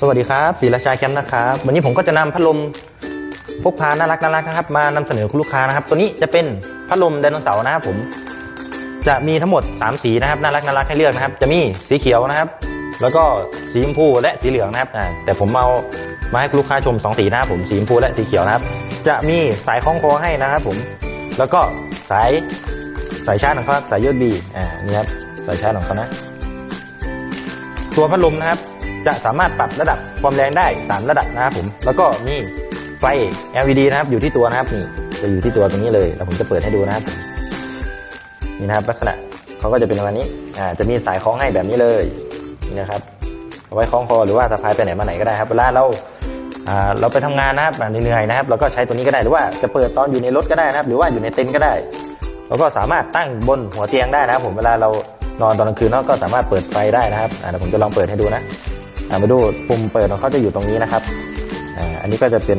สวัสดีครับศรีราชาแคมป์นะครับ วันนี้ผมก็จะนำพัดลมพกพาน่ารักน่ารักนะครับ มานำเสนอคุณลูกค้านะครับ ตัวนี้จะเป็นพัดลมไดโนเสาร์นะครับผม จะมีทั้งหมด 3 สีนะครับน่ารักน่ารักให้เลือกนะครับ จะมีสีเขียวนะครับ แล้วก็สีชมพูและสีเหลืองนะครับแต่ผมเอามาให้คุณลูกค้าชม 2 สีนะครับผมสีชมพูและสีเขียวนะครับ จะมีสายคล้องคอให้นะครับผม แล้วก็สายสายชาร์จของเขาครับสาย USB อ่านี่ครับสายชาร์จของเขานะ ตัวพัดลมนะครับ จะสามารถปรับระดับความแรงได้ 3 ระดับนะครับผม แล้วก็มีไฟ LED นะครับอยู่ที่ตัวนะครับนี่จะอยู่ที่ตัวตรงนี้เลยแล้วผมจะเปิดให้ดูนะครับนี่นะครับลักษณะเขาก็จะเป็นประมาณนี้อ่าจะมีสายคล้องให้แบบนี้เลยนี่นะครับเอาไว้คล้องคอหรือว่าสะพายไปไหนมาไหนก็ได้ครับเวลาเราอ่าเราไปทำงานนะครับเหนื่อยๆนะครับ เราก็ใช้ตัวนี้ก็ได้หรือว่าจะเปิดตอนอยู่ในรถก็ได้นะครับ หรือว่าอยู่ในเต็นท์ก็ได้แล้วก็สามารถตั้งบนหัวเตียงได้นะครับ ผมเวลาเรานอนตอนกลางคืนเราก็สามารถเปิดไฟได้นะครับอ่าเดี๋ยวผมจะลองเปิดให้ดูนะ มาดูปุ่มเปิดของเขาจะอยู่ตรงนี้นะครับอันนี้ก็จะเป็น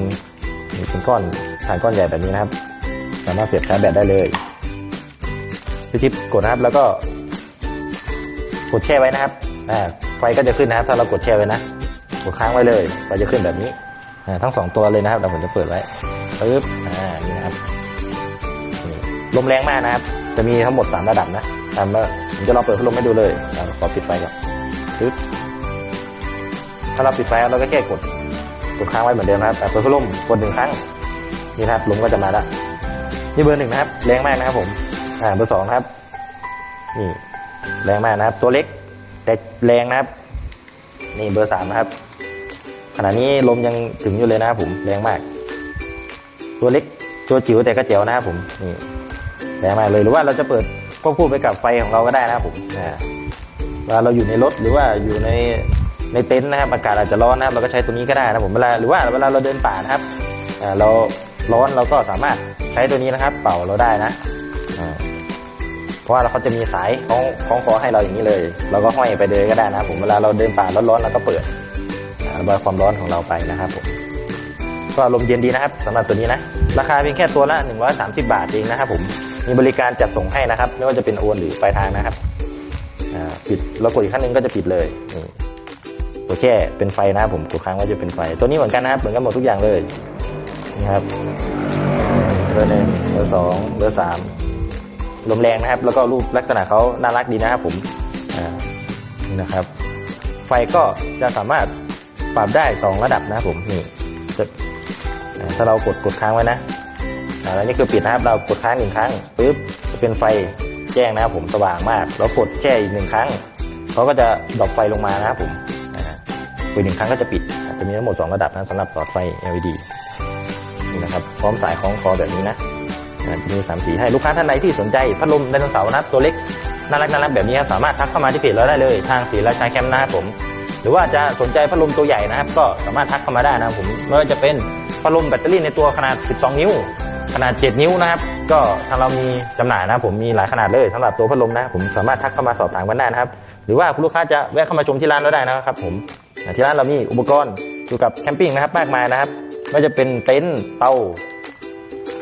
เป็นก้อนฐานก้อนใหญ่แบบนี้นะครับ สามารถเสียบชาร์จแบตได้เลยพี่ทิพย์กดนะครับแล้วก็ กดแช่ไว้นะครับไฟก็จะขึ้นนะครับ ถ้าเรากดแช่ไว้นะกดค้างไว้เลยไฟจะขึ้นแบบนี้ทั้งสองตัวเลยนะครับเดี๋ยวผมจะเปิดไว้ปึ๊บอ่านี่นะครับลมแรงมากนะครับ จะมีทั้งหมด 3 ระดับนะตามว่าผมจะลองเปิดพัดลมให้ดูเลยขอปิดไฟก่อนปึ๊บ ถ้าเราปิดไฟเราก็แค่กดกดค้างไว้เหมือนเดิมนะครับอ่เปิดพัดลมกดหนึ่งครั้งนี่นะครับลมก็จะมาแล้วนี่เบอร์หนึ่งนะครับแรงมากนะครับผมอ่าเบอร์สองนะครับนี่แรงมากนะครับ ตัวเล็กแต่แรงนะครับ นี่เบอร์สามนะครับ ขณะนี้ลมยังถึงอยู่เลยนะครับผมแรงมาก ตัวเล็กตัวจิ๋วแต่ก็เจ๋วนะครับผมนี่แรงมากเลยหรือว่าเราจะเปิดควบคู่ไปกับไฟของเราก็ได้นะครับผมอ่าเวลาเราอยู่ในรถหรือว่าอยู่ใน ในเต็นท์นะครับอากาศอาจจะร้อนนะครับเราก็ใช้ตัวนี้ก็ได้นะผมเวลาหรือว่าเวลาเราเดินป่านะครับเราร้อนเราก็สามารถใช้ตัวนี้นะครับ เป่าเราได้นะเพราะว่าเขาจะมีสายของของคอให้เราอย่างนี้เลย เราก็ห้อยไปเลยก็ได้นะผมเวลาเราเดินป่าร้อนๆเราก็เปิดระบายความร้อนของเราไปนะครับผมก็ลมเย็นดีนะครับสำหรับตัวนี้นะ ราคาเพียงแค่ตัวละ 130 บาทเองนะครับผมมีบริการจัดส่งให้นะครับ ไม่ว่าจะเป็นโอนหรือปลายทางนะครับปิดเรากดอีกครั้งหนึงก็จะปิดเลยนี่ ตัวแค่เป็นไฟนะผมกดค้างไว้จะเป็นไฟ ตัวนี้เหมือนกันนะครับเหมือนกันหมดทุกอย่างเลยนี่ครับเบอร์หนึ่งเบอร์สองเบอร์สามลมแรงนะครับ แล้วก็รูปลักษณะเขาน่ารักดีนะครับผมนะครับ ไฟก็จะสามารถปรับได้ 2 ระดับนะครับผมนี่จะถ้าเรากดกดค้างไว้นะแล้วนี่คือปิดนะครับเรากดค้างหนึ่งครั้งปุ๊บจะเป็นไฟแจ้งนะครับผมสว่างมาก แล้วกดแช่อีกหนึ่งครั้งเขาก็จะดรอปไฟลงมานะครับผม อ่ากดหนึ่งครั้งก็จะปิดจะมีทั้งหมด 2 ระดับนะสำหรับหลอดไฟ LED นี่นะครับพร้อมสายคล้องคอแบบนี้นะมีสามสีให้ลูกค้าท่านใดที่สนใจพัดลมไดโนเสาร์นะตัวเล็กน่ารักน่ารักแบบนี้ครับสามารถทักเข้ามาที่เพจเราได้เลย ทางสีราชาแคมป์นะครับผม หรือว่าจะสนใจพัดลมตัวใหญ่นะครับ ก็สามารถทักเข้ามาได้นะครับผมไม่ว่าจะเป็นพัดลมแบตเตอรี่ในตัวขนาด 12 นิ้ว ขนาด 7 นิ้วนะครับ ก็ทางเรามีจำหน่ายนะครับผมมีหลายขนาดเลยสำหรับตัวพัดลมนะครับผมสามารถทักเข้ามาสอบถามกันได้นะครับ หรือว่าคุณลูกค้าจะแวะเข้ามาชมที่ร้านเราได้นะครับผม ที่ร้านเรามีอุปกรณ์เกี่ยวกับแคมปิ้งนะครับมากมายนะครับไม่ว่าจะเป็นเต็นท์เตา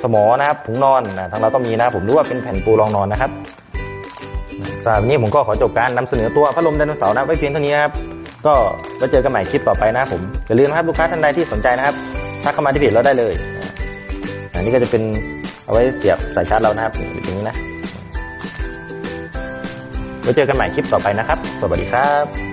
สมอนะครับถุงนอนนะทางเราก็มีนะผมรือว่าเป็นแผ่นปูรองนอนนะครับสำหรับนี้ผมก็ขอจบการนำเสนอตัวพัดลมไดโนเสาร์นะไว้เพียงเท่านี้นะครับก็ไว้เจอกันใหม่คลิปต่อไปนะผมอย่าลืมนะครับลูกค้าท่านใดที่สนใจนะครับทักเข้ามาที่เพจเราได้เลยอันนี้ก็จะเป็นเอาไว้เสียบสายชาร์จเรานะครับอยู่ตรงนี้นะไว้เจอกันใหม่คลิปต่อไปนะครับ สวัสดีครับ